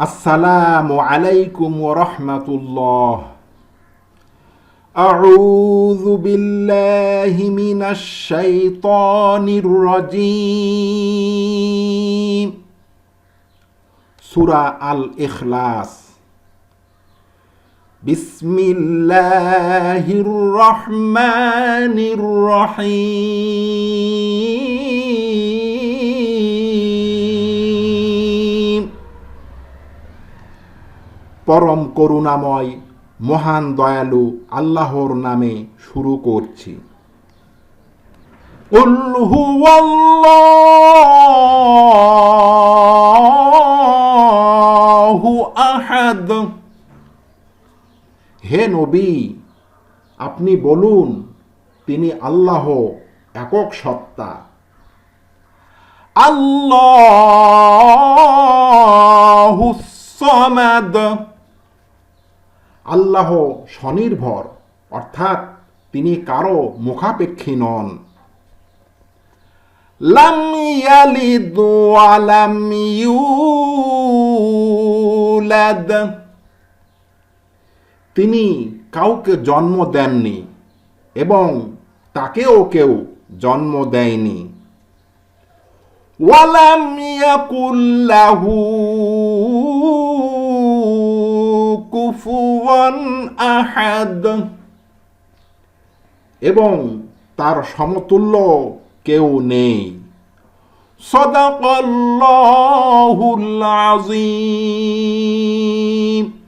السلام عليكم ورحمة الله. أعوذ بالله من الشيطان الرجيم. سورة الإخلاص. بسم الله الرحمن الرحيم. পরম করুণাময়, মহান দয়ালু আল্লাহর নামে শুরু করছি। আহাদ। হে নবী, আপনি বলুন, তিনি আল্লাহ একক সত্তা। আল্লাহ সমাদ। আল্লাহ স্বনির্ভর, অর্থাৎ তিনি কারও মুখাপেক্ষী নন। লাম ইয়ালিদ ইউলাদ। তিনি কাউকে জন্ম দেননি এবং তাকেও কেউ জন্ম দেয়নি। ওয়ালাম ইয়াকুল্লাহু আহাদ। এবং তার সমতুল্য কেউ নেই। সদাকল্লাহুল আজিম